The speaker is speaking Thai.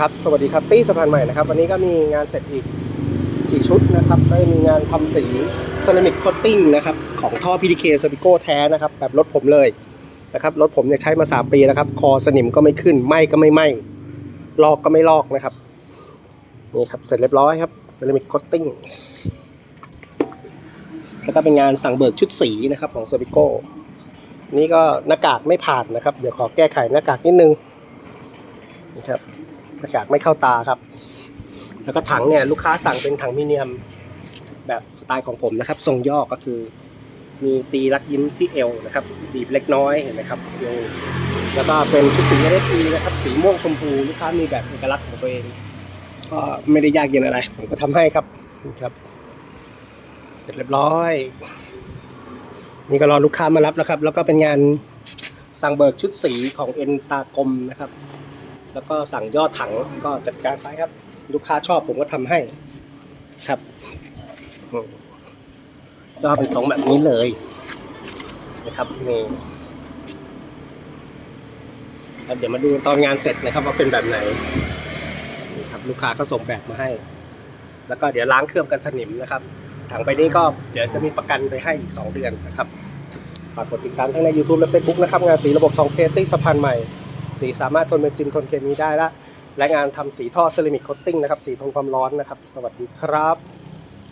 ครับสวัสดีครับตี้สะพานใหม่นะครับ วันนี้ก็มีงานเสร็จอีก 4 ชุดนะครับได้มีงานทำสีเซรามิกคอตติ้งนะครับของท่อ PDK s p i c o แท้นะครับแบบรถผมเลยนะครับรถผมเนี่ยใช้มา 3 ปีแล้วครับ คอสนิมก็ไม่ขึ้นไหมก็ไม่ไหมลอกก็ไม่ลอกนะครับนี่ครับเสร็จเรียบร้อยครับเซรามิกคอตติ้งแล้วก็เป็นงานสั่งเบิกชุดสีนะครับของ s p i c o นี่ก็หน้ากากไม่ผ่านนะครับ เดี๋ยวขอแก้ไขหน้ากากนิดนึง นะครับหน้ากากไม่เข้าตาครับ แล้วก็ถังเนี่ยลูกค้าสั่งเป็นถังมิเนียมแบบสไตล์ของผมนะครับ ทรงย่อก็คือ มีตีรักยิ้มที่เอวนะครับบีบเล็กน้อยเห็นไหมครับนี่แล้วก็เป็นชุดสี LSD นะครับสีม่วงชมพูลูกค้ามีแบบเอกลักษณ์ของตัวเอง ก็ไม่ได้ยากเย็นอะไร ผมก็ทำให้ครับนะครับ เสร็จเรียบร้อย นี่ก็รอลูกค้ามารับแล้วครับ แล้วก็เป็นงานสั่งเบิกชุดสีของเอ็นตากลมนะครับ แล้วก็สั่งยอดถังก็จัดการไปครับ ลูกค้าชอบผมก็ทำให้ครับก็เป็นทรงแบบนี้เลยนะครับนี่ครับเดี๋ยวมาดูตอนงานเสร็จนะครับว่าเป็นแบบไหนนี่ครับลูกค้าก็ส่งแบบมาให้ แล้วก็เดี๋ยวล้างเครื่องกันสนิมนะครับถังไปนี้ก็เดี๋ยวจะมีประกันไปให้อีก 2 เดือนนะครับฝากกดติดตามทั้งใน YouTube และ Facebook นะครับ งานสีระบบ2เทสตี้สะพานใหม่ สีสามารถทนเบนซินทนเคมีได้ละและงานทำสีท่อเซรามิกโคตติ้งนะครับ สีทนความร้อนนะครับ สวัสดีครับ